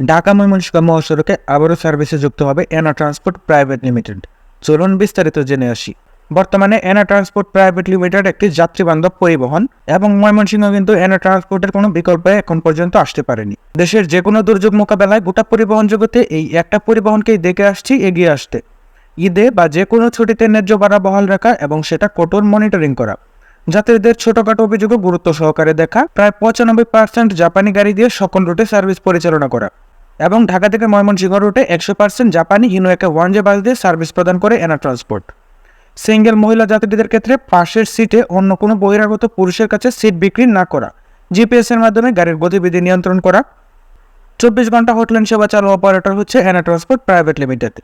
ঢাকা ময়মনসিংহ মহাসড়কে আবারও সার্ভিসে যুক্ত হবে এনা ট্রান্সপোর্ট প্রাইভেট লিমিটেড। চলুন বিস্তারিত জেনে আসি। বর্তমানে এনা ট্রান্সপোর্ট প্রাইভেট লিমিটেড একটি যাত্রীবান্ধব পরিবহন এবং ময়মনসিংহ কিন্তু এনা ট্রান্সপোর্টের কোনো বিকল্পে এখন পর্যন্ত আসতে পারেনি। দেশের যে কোনো দুর্যোগ মোকাবেলায় গোটা পরিবহন জগতে এই একটা পরিবহনকেই দেখে আসছি এগিয়ে আসতে। ঈদে বা যে কোনো ছুটিতে ন্যায্য ভাড়া বহাল রাখা এবং সেটা কঠোর মনিটরিং করা। যাত্রীদের ছোটখাটো অভিযোগও গুরুত্ব সহকারে দেখা, প্রায় পঁচানব্বই পার্সেন্ট জাপানি গাড়ি দিয়ে সকল রুটে সার্ভিস পরিচালনা করা। এবং ঢাকা থেকে ময়মনসিংহ রুটে একশো পার্সেন্ট জাপানি ইনোয়েকা ওয়ান জে বাস দিয়ে সার্ভিস প্রদান করে এনা ট্রান্সপোর্ট সিঙ্গেল মহিলা যাত্রীদের ক্ষেত্রে পাশের সিটে অন্য কোনো বহিরাগত পুরুষের কাছে সিট বিক্রি না করা জিপিএস এর মাধ্যমে গাড়ির গতিবিধি নিয়ন্ত্রণ করা। চব্বিশ ঘণ্টা হটলাইন সেবা চালু অপারেটর হচ্ছে Ena transport private limited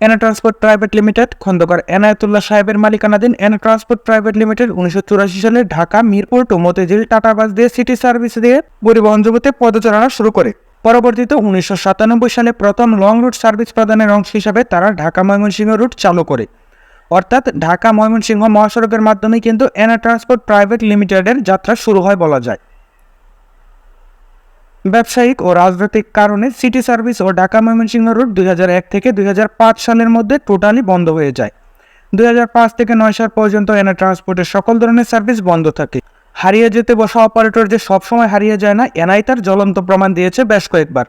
Ena transport private limited Khandakar Enayetullah সাহেবের মালিকানাধীন এনা ট্রান্সপোর্ট প্রাইভেট লিমিটেড উনিশশো চুরাশি সালে ঢাকা, মিরপুর টু মতিঝিল টাটা বাস দিয়ে সিটি সার্ভিস দিয়ে পরিবহন জগতে পদচারণা শুরু করে। পরবর্তীতে উনিশশো সাতানব্বই সালে প্রথম লং রুট সার্ভিস প্রদানের অংশ হিসাবে তারা ঢাকা ময়মনসিংহ রুট চালু করে। অর্থাৎ ঢাকা ময়মনসিংহ মহাসড়কের মাধ্যমে কিন্তু এনা ট্রান্সপোর্ট প্রাইভেট লিমিটেডের যাত্রা শুরু হয় বলা যায়। ব্যবসায়িক ও রাজনৈতিক কারণে সিটি সার্ভিস ও ঢাকা ময়মনসিংহ রুট দুই হাজার এক থেকে দুই হাজার পাঁচ সালের মধ্যে টোটালি বন্ধ হয়ে যায়। দুই হাজার পাঁচ থেকে নয় সাল পর্যন্ত এনা ট্রান্সপোর্টের সকল ধরনের সার্ভিস বন্ধ থাকে। হারিয়ে যেতে বসা অপারেটর যে সবসময় হারিয়ে যায় না এনআই তার জ্বলন্ত প্রমাণ দিয়েছে বেশ কয়েকবার।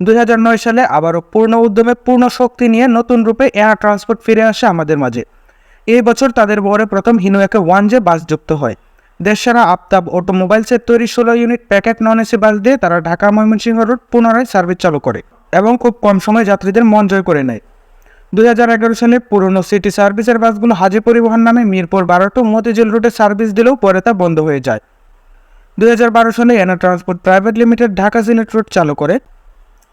দুই হাজার নয় সালে আবারও পূর্ণ উদ্যমে পূর্ণ শক্তি নিয়ে নতুন রূপে এয়ার ট্রান্সপোর্ট ফিরে আসে আমাদের মাঝে। এই বছর তাদের বহরে প্রথম হিনুয়াকে ওয়ান জে বাস যুক্ত হয়। দেশসারা আফতাব অটোমোবাইলসের তৈরি ষোলো unit packet non AC bus দিয়ে তারা ঢাকা ময়মনসিংহ রুট পুনরায় সার্ভিস চালু করে এবং খুব কম সময়ে যাত্রীদের মন জয় করে নেয়। দুই হাজার এগারো সালে পুরনো সিটি সার্ভিসের বাসগুলো হাজি পরিবহন নামে মিরপুর বারো টু মতিঝিল রুটে সার্ভিস দিলেও পরে তা বন্ধ হয়ে যায়। দুই হাজার বারো সালে Ena transport private limited Dhaka Sylhet route চালু করে।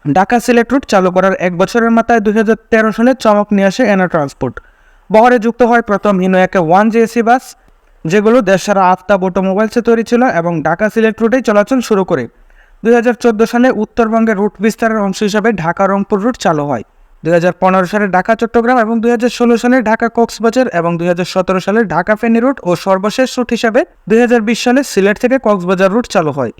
ঢাকা সিলেট রুট চালু করার এক বছরের মাথায় দুই হাজার তেরো সালে চমক নিয়ে আসে এনা ট্রান্সপোর্ট বহরে যুক্ত হয় প্রথম হিনোয়াকে ওয়ান জেএসি বাস, যেগুলো দেশসারা আফতাব অটোমোবাইলসে তৈরি ছিল এবং ঢাকা সিলেট রুটেই চলাচল শুরু করে। দুই হাজার চোদ্দ সালে উত্তরবঙ্গের রুট বিস্তারের অংশ হিসাবে ঢাকা রংপুর রুট চালু হয়। দুই হাজার পনেরো সালে ঢাকা, চট্টগ্রাম এবং দুই হাজার ষোলো সালে ঢাকা, কক্সবাজার এবং দুই হাজার সতেরো সালে ঢাকা ফেনী রুট ও সর্বশেষ রুট হিসাবে দুই হাজার বিশ সালে সিলেট থেকে কক্সবাজার রুট চালু হয়।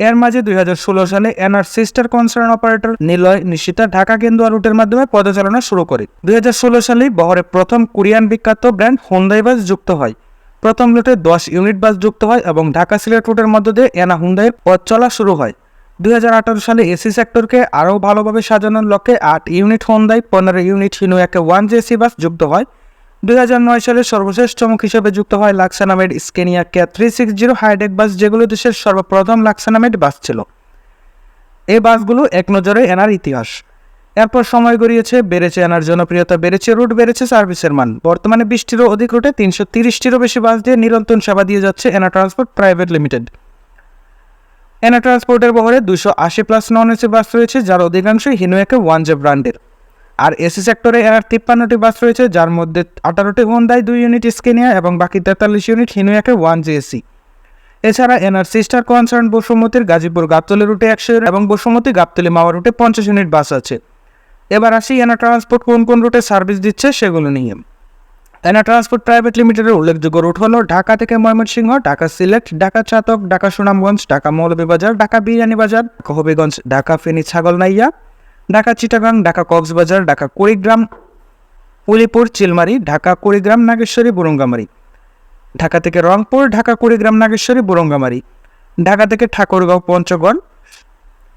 এর মাঝে দুই হাজার ষোলো সালে NR sister concern operator Niloy Nishita Dhaka Kendua রুটের মাধ্যমে পদচালনা শুরু করে। দুই হাজার ষোলো সালে বহরে প্রথম কোরিয়ান বিখ্যাত ব্র্যান্ড হুন্দাই বাস যুক্ত হয়। প্রথম রুটে দশ ইউনিট বাস যুক্ত হয় এবং ঢাকা সিলেট রুটের মধ্য দিয়ে এনা হুন্দাইয়ের পথ চলা শুরু হয়। দুই হাজার আঠারো সালে এসি সেক্টরকে আরও ভালোভাবে সাজানোর লক্ষ্যে আট ইউনিট হোন্দাই পনেরো ইউনিট হিনুয়াকে ওয়ান জেসি বাস যুক্ত হয়। দুই হাজার নয় সালে সর্বশেষ চমক হিসেবে যুক্ত হয় লাক্সানামেড Scania K three six zero high deck bus যেগুলো দেশের সর্বপ্রথম লাক্সানামেড বাস ছিল। এই বাসগুলো এক নজরে এনার ইতিহাস। এরপর সময় গড়িয়েছে, বেড়েছে এনার জনপ্রিয়তা, বেড়েছে রুট বেড়েছে সার্ভিসের মান। বর্তমানে বিশটিরও অধিক রুটে তিনশো তিরিশটিরও বেশি বাস দিয়ে নিরন্তর সেবা দিয়ে যাচ্ছে Ena transport private limited Ena ট্রান্সপোর্টের বহরে দুশো আশি প্লাস নন এসি বাস রয়েছে, যার অধিকাংশই হিনোয়াকে ওয়ান জে ব্র্যান্ডের আর এসি সেক্টরে এনার তিপ্পান্নটি বাস রয়েছে, যার মধ্যে আঠারোটি হোন্দাই দুই ইউনিট স্কেনিয়া এবং বাকি তেতাল্লিশ ইউনিট হিনোয়াকে ওয়ান জে এসি এছাড়া এনার সিস্টার কনসার্ন বসুমতির গাজীপুর গাবতলি রুটে একশো এবং বসুমতি গাবতলি মাওয়া রুটে পঞ্চাশ ইউনিট বাস আছে। এবার আসি এনা ট্রান্সপোর্ট কোন কোন রুটে সার্ভিস দিচ্ছে সেগুলো নিয়ে। এনা ট্রান্সপোর্ট প্রাইভেট লিমিটেডের উল্লেখযোগ্য রুট হলো ঢাকা থেকে ময়মনসিংহ, ঢাকা সিলেট, ঢাকা চাতক, ঢাকা সুনামগঞ্জ, ঢাকা মৌলভীবাজার, ঢাকা বিরিয়ানীবাজার হবিগঞ্জ, ঢাকা ফেনী ছাগলনাইয়া, ঢাকা চিটাগাং, ঢাকা কক্সবাজার, ঢাকা কুড়িগ্রাম, উলিপুর, চিলমারি, ঢাকা কুড়িগ্রাম, নাগেশ্বরী, বুরঙ্গামারি। ঢাকা থেকে রংপুর, ঢাকা কুড়িগ্রাম, নাগেশ্বরী, বুরঙ্গামারি। ঢাকা থেকে ঠাকুরগাঁও, পঞ্চগড়।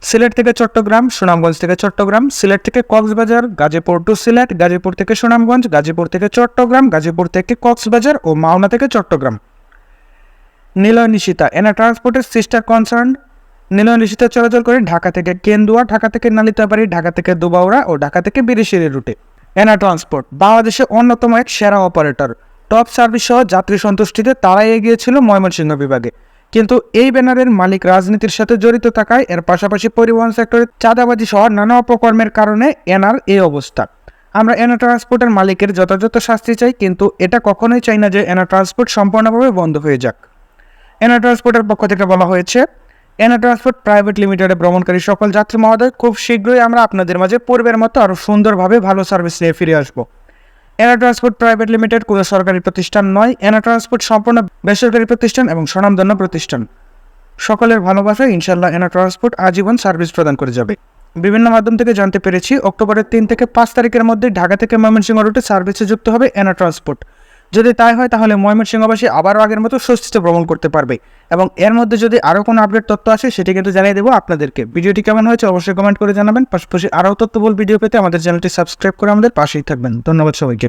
সিলেট থেকে চট্টগ্রাম, সুনামগঞ্জ থেকে চট্টগ্রাম, সিলেট থেকে কক্সবাজার, গাজীপুর টু সিলেট, গাজীপুর থেকে সুনামগঞ্জ, গাজীপুর থেকে চট্টগ্রাম, গাজীপুর থেকে কক্সবাজার ও মাওনা থেকে চট্টগ্রাম। নিলয় নিশিতা, এনা ট্রান্সপোর্টের সিস্টার কনসার্ন। নিলয় নিশিতা চলাচল করে ঢাকা থেকে কেন্দুয়া, ঢাকা থেকে নালিতাবাড়ি, ঢাকা থেকে দুবাউড়া ও ঢাকা থেকে বিরিশিরি রুটে। এনা ট্রান্সপোর্ট বাংলাদেশের অন্যতম এক সেরা অপারেটর। টপ সার্ভিস সহ যাত্রী সন্তুষ্টিতে তারাই এগিয়ে ছিল ময়মনসিংহ বিভাগে। কিন্তু এই ব্যানারের মালিক রাজনীতির সাথে জড়িত থাকায় এর পাশাপাশি পরিবহন সেক্টরে চাঁদাবাজি সহ নানা অপকর্মের কারণে এনার এই অবস্থা। আমরা এনা ট্রান্সপোর্টের মালিকের যথাযথ শাস্তি চাই, কিন্তু এটা কখনোই চাই না যে এনা ট্রান্সপোর্ট সম্পূর্ণভাবে বন্ধ হয়ে যাক। এনা ট্রান্সপোর্টের পক্ষ থেকে বলা হয়েছে এনা ট্রান্সপোর্ট প্রাইভেট লিমিটেডে ভ্রমণকারী সকল যাত্রী মহোদয়, খুব শীঘ্রই আমরা আপনাদের মাঝে পূর্বের মতো আরও সুন্দরভাবে ভালো সার্ভিস নিয়ে ফিরে আসব। এনা ট্রান্সপোর্ট প্রাইভেট লিমিটেড কোনো সরকারি প্রতিষ্ঠান নয়। এনা ট্রান্সপোর্ট সম্পূর্ণ বেসরকারি প্রতিষ্ঠান এবং স্বনামধন্য প্রতিষ্ঠান। সকলের ভালোবাসা ইনশাল্লাহ এনা ট্রান্সপোর্ট আজীবন সার্ভিস প্রদান করে যাবে। বিভিন্ন মাধ্যম থেকে জানতে পেরেছি, অক্টোবরের তিন থেকে পাঁচ তারিখের মধ্যে ঢাকা থেকে ময়মনসিংহ রুটে সার্ভিসে যুক্ত হবে এনা ট্রান্সপোর্ট। যদি তাই হয়, তাহলে ময়মনসিংহবাসী আবারও আগের মতো স্বস্তিতে ভ্রমণ করতে পারবে। এবং এর মধ্যে যদি আরও কোনো আপডেট তথ্য আসে, সেটি কিন্তু জানিয়ে দেবো আপনাদেরকে। ভিডিওটি কেমন হয়েছে, অবশ্যই কমেন্ট করে জানাবেন। পাশাপাশি আরও তথ্যবল ভিডিও পেতে আমাদের চ্যানেলটি সাবস্ক্রাইব করে আমাদের পাশেই থাকবেন। ধন্যবাদ সবাইকে।